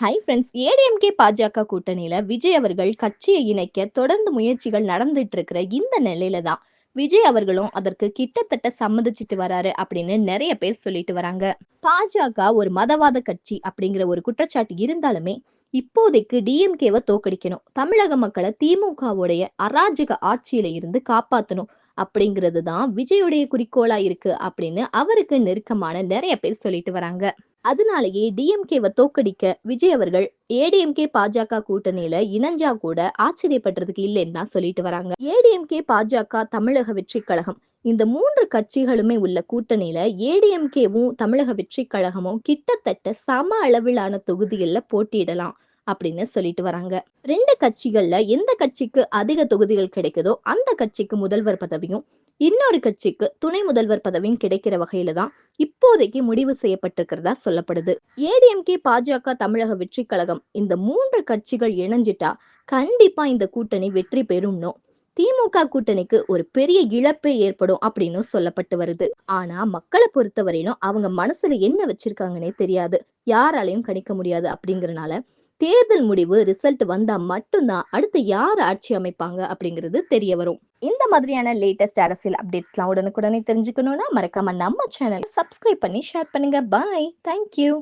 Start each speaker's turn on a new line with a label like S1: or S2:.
S1: Hi friends ADMK பாஜக கூட்டணியில விஜய் அவர்கள் கட்சியை இணைக்க தொடர்ந்து முயற்சிகள் நடந்துட்டு இருக்கிற இந்த நிலையில தான் விஜய் அவர்களும் அதற்கு கிட்டத்தட்ட சம்மதிச்சிட்டு வராரு அப்படின்னு நிறைய பேர் சொல்லிட்டு வராங்க. பாஜக ஒரு மதவாத கட்சி அப்படிங்கிற ஒரு குற்றச்சாட்டு இருந்தாலுமே இப்போதைக்கு டிஎம்கேவை தோக்கடிக்கணும். தமிழக மக்களை திமுகவுடைய அராஜக ஆட்சியில இருந்து காப்பாத்தணும். அப்படிங்கிறது தான் விஜயுடைய குறிக்கோளா இருக்கு அப்படின்னு அவருக்கு நெருக்கமான நிறைய பேர் சொல்லிட்டு வராங்க. அதனாலேயே டிஎம்கேவை தோக்கடிக்க விஜய் அவர்கள் ஏடிஎம்கே பாஜக கூட்டணியில இணைஞ்சா கூட ஆச்சரியப்படுறதுக்கு இல்லைன்னு தான் சொல்லிட்டு வராங்க. ஏடிஎம்கே பாஜக தமிழக வெற்றி கழகம் இந்த மூன்று கட்சிகளுமே உள்ள கூட்டணியில ஏடிஎம்கேவும் தமிழக வெற்றி கழகமும் கிட்டத்தட்ட சம அளவிலான தொகுதிகளில் போட்டியிடலாம். அப்படின்னு சொல்லிட்டு வராங்க. ரெண்டு கட்சிகள்ல எந்த கட்சிக்கு அதிக தொகுதிகள் கிடைக்குதோ அந்த கட்சிக்கு முதல்வர் பதவியும் இன்னொரு கட்சிக்கு துணை முதல்வர் பதவியும் கிடைக்கிற வகையில தான் இப்போதைக்கு முடிவு செய்யப்பட்டிருக்கிறதா சொல்லப்படுது. ஏடிஎம்கே பாஜக தமிழக வெற்றி கழகம் இந்த மூன்று கட்சிகள் இணைஞ்சிட்டா கண்டிப்பா இந்த கூட்டணி வெற்றி பெறும்னோ? திமுக கூட்டணிக்கு ஒரு பெரிய இழப்பே ஏற்படும் அப்படின்னு சொல்லப்பட்டு வருது. ஆனா மக்களை பொறுத்தவரையிலும் அவங்க மனசுல என்ன வச்சிருக்காங்கன்னே தெரியாது. யாராலையும் கணிக்க முடியாது அப்படிங்கறனால தேர்தல் முடிவு ரிசல்ட் வந்தா மட்டும்தான் அடுத்து யார் ஆட்சி அமைப்பாங்க அப்படிங்கிறது தெரிய வரும். இந்த மாதிரியான லேட்டஸ்ட் அரசியல் அப்டேட்ஸ்லாம் உடனுக்குடனே தெரிஞ்சுக்கணும்னா மறக்காம நம்ம சேனல் சப்ஸ்கிரைப் பண்ணி ஷேர் பண்ணுங்க. Bye thank you